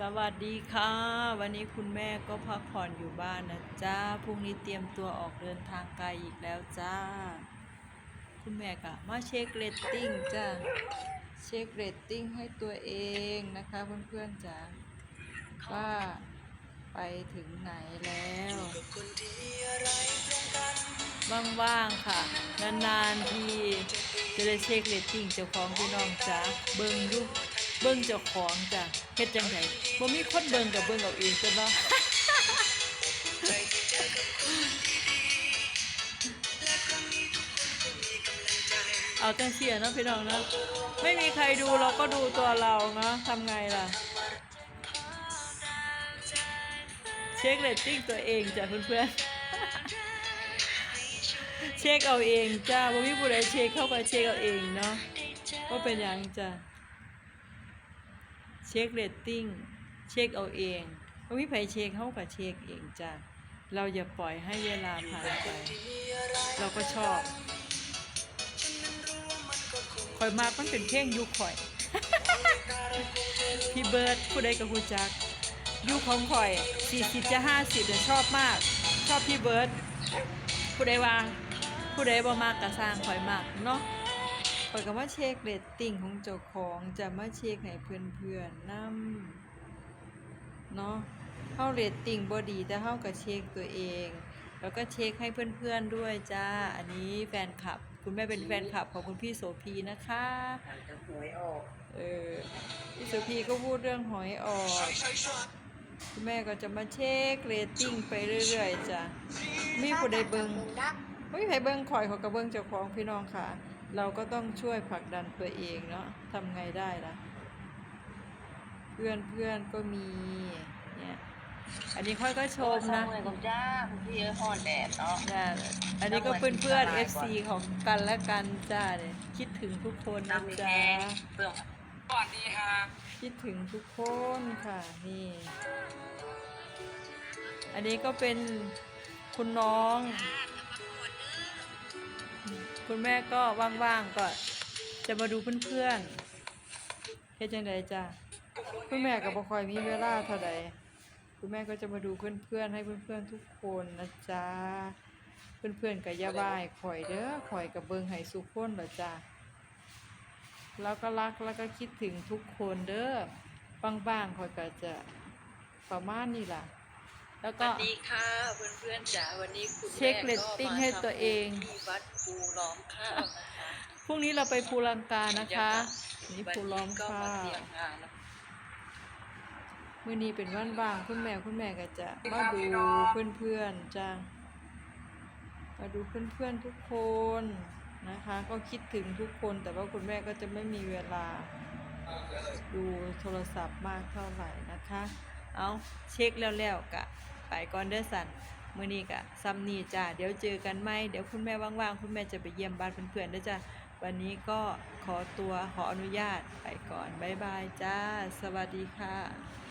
สวัสดีค่ะ วันนี้คุณแม่ก็พักผ่อนอยู่บ้านนะจ้าพรุ่งนี้เตรียมตัวออกเดินทางไกลอีกแล้วจ้า คุณแม่ก็มาเช็คเรตติ้งจ้าเช็คเรตติ้งให้ตัวเองนะคะเพื่อนๆจ้าว่าไปถึงไหนแล้วว่างๆค่ะ นานๆทีจะได้เช็คเรตติ้งเจ้าของพี่น้องจ้าเบิ่งดู เบิ่งเจ้าของจ้ะเฮ็ดจังไดบ่มีคนเบิ่งกับเบิ่งเอาเองจ้ะเนาเอาจังเสียนะพี่น้องนะไม่มีใครดูเราก็ดูตัวเราเนาะทำไงล่ะ เช็คเรตติ้งตัวเองจ้ะเพื่อนๆเช็คเอาเองจ้าบ่มีผู้ใดเช็คเข้าไปเช็คเอาเองเนาะว่าเป็นหยังจ้ะ เช็คเรตติ้ง เช็คเอาเองบ่มีไผเช็คเข้ากับเช็คเองจ้ะ เราอย่าปล่อยให้เวลาผ่านไป เราก็ชอบข่อยมากมันเป็นเพลงยุคข่อย พี่เบิร์ดผู้ใดกับผู้จักยุคของข่อย40จะ50เนี่ยชอบมาก ชอบพี่เบิร์ดผู้ใดว่าผู้ใดบ่มากก็สร้างข่อยมากเนาะ ข่อยก็มาเช็คเรตติ้งของเจ้าของจะมาเช็คให้เพื่อนๆนำเนาะเฮาเรตติ้งบ่ดีแต่เฮาก็เช็คตัวเอง แล้วก็เช็คให้เพื่อนๆด้วยจ้า อันนี้แฟนคลับ คุณแม่เป็นแฟนคลับของคุณพี่โสพีนะคะหลังจากหวยออก เออ พี่โสพีก็พูดเรื่องหอยออก คุณแม่ก็จะมาเช็คเรตติ้งไปเรื่อยๆจ้ะ มีผู้ใดเบิงไม่มีใครเบิงคอยเขาก็เบิงเจ้าของพี่น้องค่ะ เราก็ต้องช่วยผลักดันตัวเองเนาะทำไงได้ล่ะ เพื่อนเพื่อนๆก็มีเนี่ยอันนี้ค่อยก็ชมนะเหมือนกับจ้าคุณพี่เอ้ยฮอนแดดเนาะจ้าอันนี้ก็เพื่อนเพื่อนๆ FC ของกันและกันจ้าเนี่ยคิดถึงทุกคนนะน้ำมีจ๊ะแกงเปลือกสวัสดีครับคิดถึงทุกคนค่ะนี่ อันนี้ก็เป็นคุณน้อง คุณแม่ก็ว่างๆก็จะมาดูเพื่อนๆเฮ็ดจังไดจ้ะคุณแม่ก็บ่ค่อยมีเวลาเท่าใดคุณแม่ก็จะมาดูเพื่อนๆให้เพื่อนๆทุกคนนะจ๊ะเพื่อนๆก็อย่าบายข่อยเด้อข่อยก็เบิงให้สุกคนล่ะจ้ะแล้วก็รักแล้วก็คิดถึงทุกคนเด้อบางๆคอยก็จะประมาณนี้ล่ะ แล้วสก็วัสดีค่ะเพื่อนๆจ๋าวันนี้คุณเช็คเรตติ้งให้ตัวเองที่วัดภูล้อมข้าวนะคะพรุ่งนี้เราไปภูลังกานะคะนี่ภูล้อมก็ข้ามาวเตรียมงานแล้วมื้อนี้เป็นวันว่างคุณแม่คุณแม่ก็จะมาดูเพื่อนๆจ้ามาดูเพื่อนๆทุกคนนะคะ ก็คิดถึงทุกคนแต่ว่าคุณแม่ก็จะไม่มีเวลาดูโทรศัพท์มากเท่าไหร่นะคะ เอาเช็คแล้วๆกะไป ก่อนเด้อสันมื้อนี้ก็ซัมนี่จ้าเดี๋ยวเจอกันไหมเดี๋ยวคุณแม่ว่างๆคุณแม่จะไปเยี่ยมบ้านเพื่อนๆเด้อจ้าวันนี้ก็ขอตัวขออนุญาตไปก่อนบ๊ายบายจ้า สวัสดีค่ะ